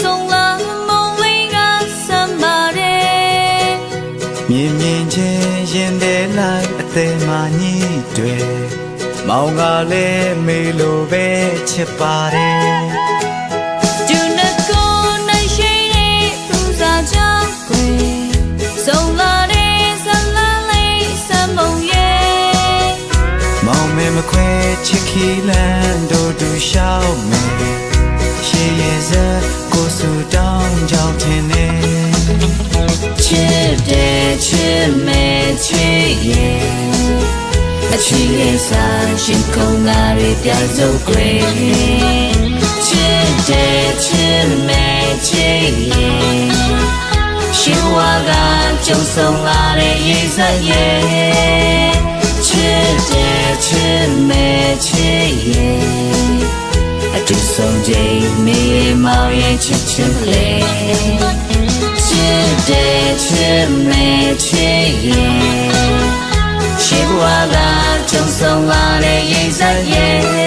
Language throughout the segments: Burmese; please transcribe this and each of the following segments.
ဆုံးလာမုံလေးကစမ်းပါတယ်မြင်မြင်ချင်းရင်တဲ့လိုက်အသေးမှညှိတွေမောင်ကလည်းမေလိုပဲချစ်ပါတယ်ဒူနကိုနိုင်ရှိတဲ့သူစားကြောင့်ွယ်ဆုံးလာတဲ့ဇလာလေးစမ်းမုံရဲ့မောင်မဲမခွဲချစ်ခီလန်တို့တူရှောက်မယ် ရှေးရဲ့စက်ကိုဆူတောင်းကြောင်းထင်နေချစ်တဲ့ချစ်မဲ့ချစ်ရဲ့အချစ်ရဲ့စာရှင်ခုံနာတွေပြစုပ်ွယ်ချစ်တဲ့ချစ်မဲ့ချစ်ရဲ့ရှင်ဝါကကြုံဆုံးလာတဲ့ရေစက်ရဲ့ မေမောင်ရဲ့ချစ်ချစ်လေးချစ်တဲ့ချစ်မဲ့ချစ်ရဲ့ရှိဘဝကကြုံဆုံးလာတဲ့ရိတ်ဆက်ရဲ့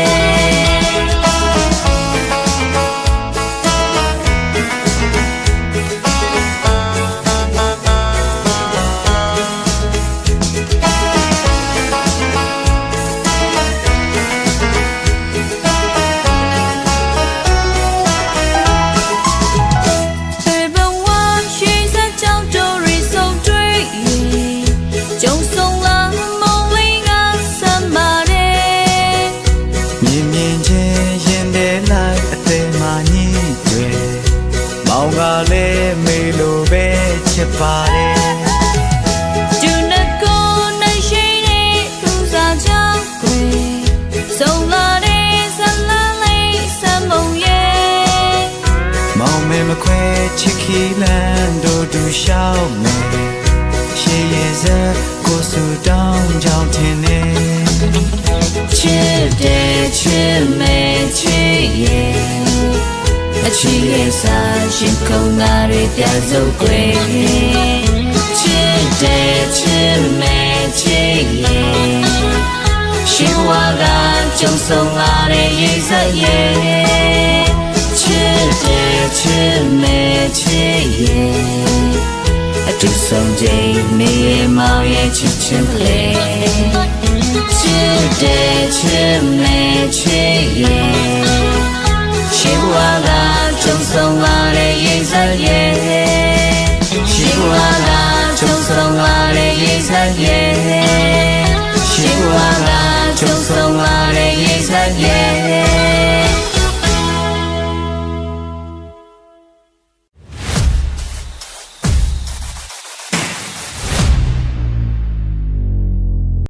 သေးမှညှိတွေမောင်ကလည်းမေလိုပဲချစ်ပါတယ်ဒူနကိုနိုင်ရှိတဲ့သူစားကြောင့်ွယ်ဆုံးလာတဲ့ဇလာလေးစမ်းမုံရဲ့မောင်မဲမခွဲချစ်ခီလန်တို့တူရှောက်မယ်ရှေးရဲ့စက်ကိုဆူတောင်းကြောင်းထင်နေချစ်တဲ့ချ အချစ်ရဲ့စာရှင်ခုံနာတွေပြစုပ်ွယ်ချစ်တဲ့ချစ်မဲ့ချစ်ရဲ့ရှင်ဘဝကကြုံဆုံးလာတဲ့ရိတ်ဆက်ရဲ့ချစ်တဲ့ချစ်မဲ့ချစ်ရဲ့အတူဆုံးချိန်မေမောင်ရဲ့ချစ်ချင်းလေးချစ်တဲ့ချစ် ရိတ်ဆက်ရဲ့ရှိဘဝကကြုံဆုံးလာတဲ့ရိတ်ဆက်ရဲ့ရှိ